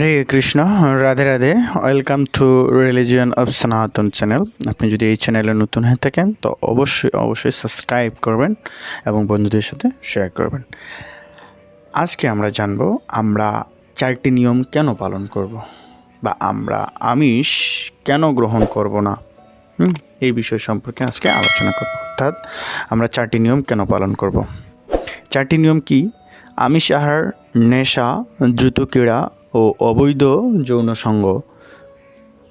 Hare Krishna, Radhe Radhe. Welcome to religion of Sanatan channel আপনি যদি এই চ্যানেলে নতুন হয়ে থাকেন, তো অবশ্যই অবশ্যই সাবস্ক্রাইব করবেন এবং বন্ধুদের সাথে শেয়ার করবেন। আজকে আমরা জানব, আমরা চারটি নিয়ম কেন পালন করব? বা আমরা আমিষ কেন গ্রহণ করব না? এই বিষয় সম্পর্কে আজকে আলোচনা করব। অর্থাৎ, আমরা চারটি নিয়ম কেন পালন করব? চারটি নিয়ম কি? আমিষ আহার, নেশা, দ্রুত ক্রীড়া ও অবৈধ যৌন সঙ্গ।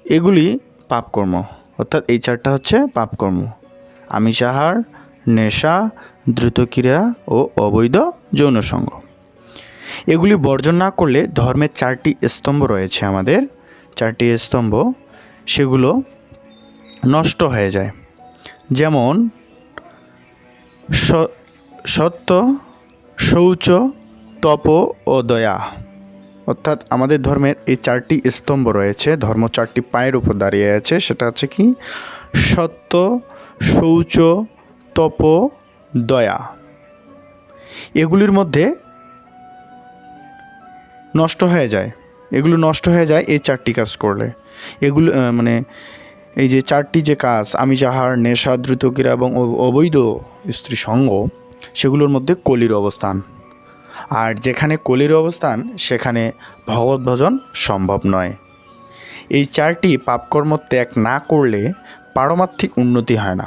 এগুলি পাপকর্ম। অর্থাৎ এই চারটা হচ্ছে পাপকর্ম। আমিষাহার, নেশা, দ্রুতক্রিয়া ও অবৈধ যৌন সঙ্গ। এগুলি বর্জন না করলে ধর্মের চারটি স্তম্ভ রয়েছে আমাদের। চারটি স্তম্ভ, সেগুলো নষ্ট হয়ে যায়। যেমন সত্য, শৌচ, তপ ও দয়া। অর্থাৎ আমাদের ধর্মের এই চারটি স্তম্ভ রয়েছে, ধর্ম চারটি পায়ের উপর দাঁড়িয়ে আছে, সেটা হচ্ছে কি? সত্য, শৌচ, তপ, দয়া। এগুলির মধ্যে নষ্ট হয়ে যায়। এগুলো নষ্ট হয়ে যায় এই চারটি কাজ করলে। এগুলো মানে এই যে চারটি যে কাজ, আমি যাহার নেশা দ্রুত ক্রীড়া এবং অবৈধ স্ত্রী সঙ্গ, সেগুলোর মধ্যে কলির অবস্থান। আর যেখানে কলির অবস্থান, সেখানে ভগবত ভজন সম্ভব নয়। এই চারটি পাপকর্ম ত্যাগ না করলে পারমার্থিক উন্নতি হয় না।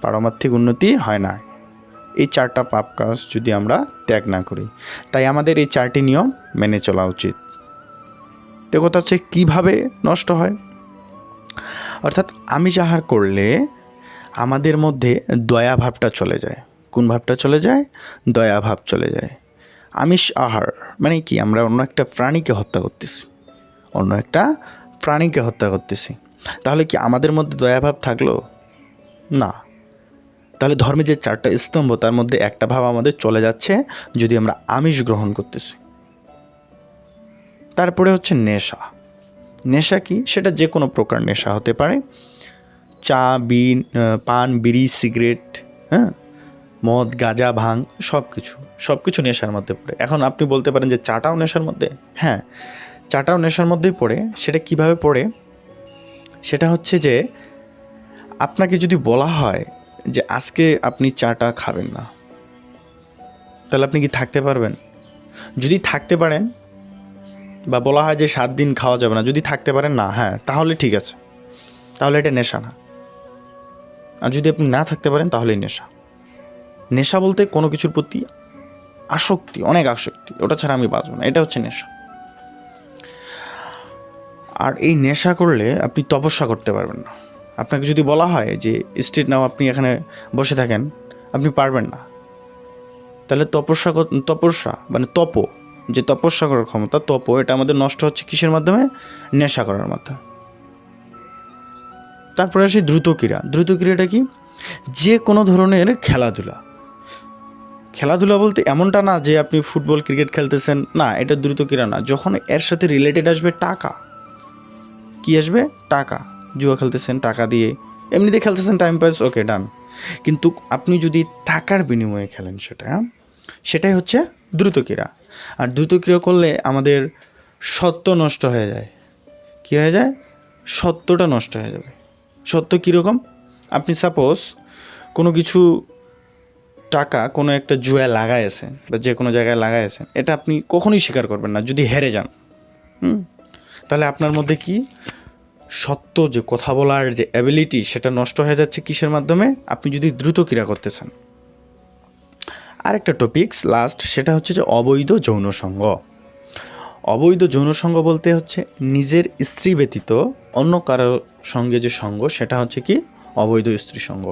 পারমার্থিক উন্নতি হয় না। এই চারটা পাপ কাজ যদি আমরা ত্যাগ না করি, তাই আমাদের এই চারটি নিয়ম মেনে চলা উচিত। তো কথা হচ্ছে, কীভাবে নষ্ট হয়? অর্থাৎ আমি যাহার করলে আমাদের মধ্যে দয়া ভাবটা চলে যায়। কোন ভাবটা চলে যায়? দয়া ভাব চলে যায়। আমিষ আহার মানে কি? আমরা অন্য একটা প্রাণীকে হত্যা করতেছি। অন্য একটা প্রাণীকে হত্যা করতেছি। তাহলে কি আমাদের মধ্যে দয়াভাব থাকল? না। তাহলে ধর্মে যে চারটা স্তম্ভ, তার মধ্যে একটা ভাব আমাদের চলে যাচ্ছে যদি আমরা আমিষ গ্রহণ করতেছি। তারপরে হচ্ছে নেশা। নেশা কি? সেটা যে কোনো প্রকার নেশা হতে পারে। চা, বিন পান, বিড়ি, সিগারেট হ্যাঁ? মদ, গাঁজা, ভাং সব কিছু সব কিছু নেশার মধ্যে পড়ে। এখন আপনি বলতে পারেন যে চাটাও নেশার মধ্যে? হ্যাঁ চাটাও নেশার মধ্যেই পড়ে। সেটা কীভাবে পড়ে? সেটা হচ্ছে যে আপনাকে যদি বলা হয় যে আজকে আপনি চাটা খাবেন না, তাহলে আপনি কি থাকতে পারবেন? যদি থাকতে পারেন বা বলা হয় যে সাত দিন খাওয়া যাবে না, যদি থাকতে পারেন না হ্যাঁ তাহলে ঠিক আছে। তাহলে এটা নেশা না। আর যদি আপনি না থাকতে পারেন, তাহলেই নেশা। নেশা বলতে কোনো কিছুর প্রতি আসক্তি, অনেক আসক্তি, ওটা ছাড়া আমি বাঁচব না, এটা হচ্ছে নেশা। আর এই নেশা করলে আপনি তপস্যা করতে পারবেন না। আপনাকে যদি বলা হয় যে স্টেট নাও, আপনি এখানে বসে থাকেন আপনি পারবেন না। তাহলে তপস্যা তপস্যা মানে তপ, যে তপস্যা করার ক্ষমতা, তপ, এটা আমাদের নষ্ট হচ্ছে কিসের মাধ্যমে? নেশা করার মাধ্যমে। তারপরে আসি দ্রুত ক্রীড়া দ্রুত ক্রীড়াটা কি? যে কোনো ধরনের খেলাধুলা। খেলাধুলা বলতে এমনটা না যে আপনি ফুটবল, ক্রিকেট খেলতেছেন। না, এটা দ্রুত ক্রীড়া না যখন এর সাথে রিলেটেড আসবে টাকা। কি আসবে? টাকা। জুয়া খেলতেছেন টাকা দিয়ে। এমনিতে খেলতেছেন টাইম পাস ওকে ডান কিন্তু আপনি যদি টাকার বিনিময়ে খেলেন সেটা, সেটাই হচ্ছে দ্রুত ক্রীড়া। আর দ্রুত ক্রিয়া করলে আমাদের সত্য নষ্ট হয়ে যায়। কী হয়ে যায়? সত্যটা নষ্ট হয়ে যাবে। সত্য কীরকম? আপনি সাপোজ কোনো কিছু টাকা কোনো একটা জুয়া লাগাইছেন বা যে কোনো জায়গায় লাগাইছেন এটা আপনি কখনোই স্বীকার করবেন না, যদি হেরে যান। হুম? তাহলে আপনার মধ্যে কি সত্য যে কথা বলার যে অ্যাবিলিটি সেটা নষ্ট হয়ে যাচ্ছে কিসের মাধ্যমে? আপনি যদি দ্রুত ক্রিয়া করতেছেন আরেকটা টপিকস লাস্ট সেটা হচ্ছে যে অবৈধ যৌন অবৈধ যৌন বলতে হচ্ছে নিজের স্ত্রী ব্যতীত অন্য কারও সঙ্গে যে সঙ্গ, সেটা হচ্ছে কি? অবৈধ স্ত্রী সঙ্গ।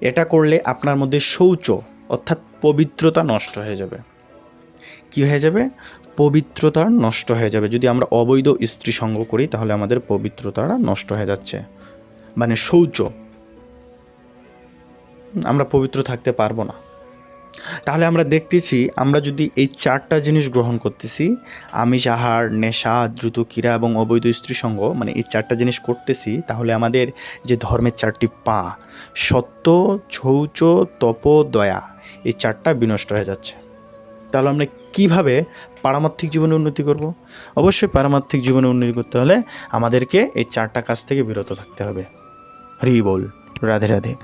এটা করলে আপনার মধ্যে শৌচ, অর্থাৎ পবিত্রতা নষ্ট হয়ে যাবে। কি হয়ে যাবে? পবিত্রতা নষ্ট হয়ে যাবে। যদি আমরা অবৈধ স্ত্রী সঙ্গ করি, তাহলে আমাদের পবিত্রতাটা নষ্ট হয়ে যাচ্ছে। মানে শৌচ। আমরা পবিত্র থাকতে পারব না। তাহলে আমরা দেখতেছি, আমরা যদি এই চারটা জিনিস গ্রহণ করতেছি, আমিষ, আহার, নেশা, দ্রুত ক্রীড়া এবং অবৈধ স্ত্রী সঙ্গ মানে এই চারটা জিনিস করতেছি, তাহলে আমাদের যে ধর্মের চারটি পা, সত্য, ছৌচ তপ দয়া এই চারটা বিনষ্ট হয়ে যাচ্ছে। তাহলে আমরা কীভাবে পারমার্থিক জীবনে উন্নতি করব? অবশ্যই পারমার্থিক জীবনে উন্নতি করতে হলে আমাদেরকে এই চারটা কাজ থেকে বিরত থাকতে হবে। হরি বল, রাধে রাধে।